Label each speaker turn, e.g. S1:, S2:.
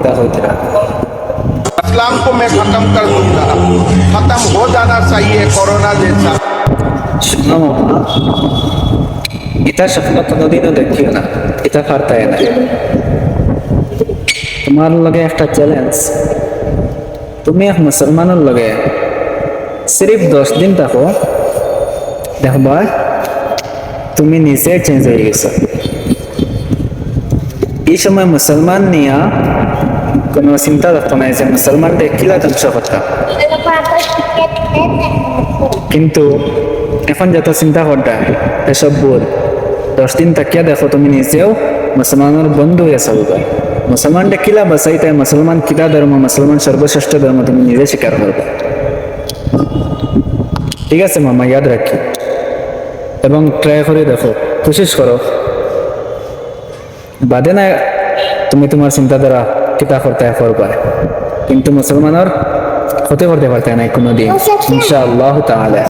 S1: কিতা হইতে
S2: इस्लाम को मैं खत्म कर दूंगा खत्म हो जाना चाहिए कोरोना जैसा
S1: শুনো মামা ইতা স্বপ্ন কোনোদিনও দেখিও না ইতা ফার্তায় না তোমার লগে একটা চ্যালেঞ্জ তুমি এক মুসলমানের লগে সিরিফ দশ দিন থাকো দেখবা তুমি নিজে চেঞ্জ হয়ে গেছো এই সময় মুসলমান নিয়া কোনো চিন্তা রাখতো না যে মুসলমানটা কিলা ধ্বংস কথা কিন্তু এখন যত চিন্তা করতা এসব ভুল দশ দিন তাকিয়া দেখো তুমি নিজেও মুসলমানের বন্ধু হয়ে চলবা মুসলমানটা কিলা বাঁচাই তাই মুসলমান কিলা ধর্ম মুসলমান সর্বশ্রেষ্ঠ ধর্ম তুমি নিজে স্বীকার করবে ঠিক আছে মামা, ইয়াদ রাখি এবং ট্রাই করে দেখো, কোশিশ করো বাদে না তুমি তোমার চিন্তাধারা কিতা করতে করবা কিন্তু মুসলমানের হতে করতে পারতে নাই কোনোদিন। ইনশাআল্লাহ তাআলা।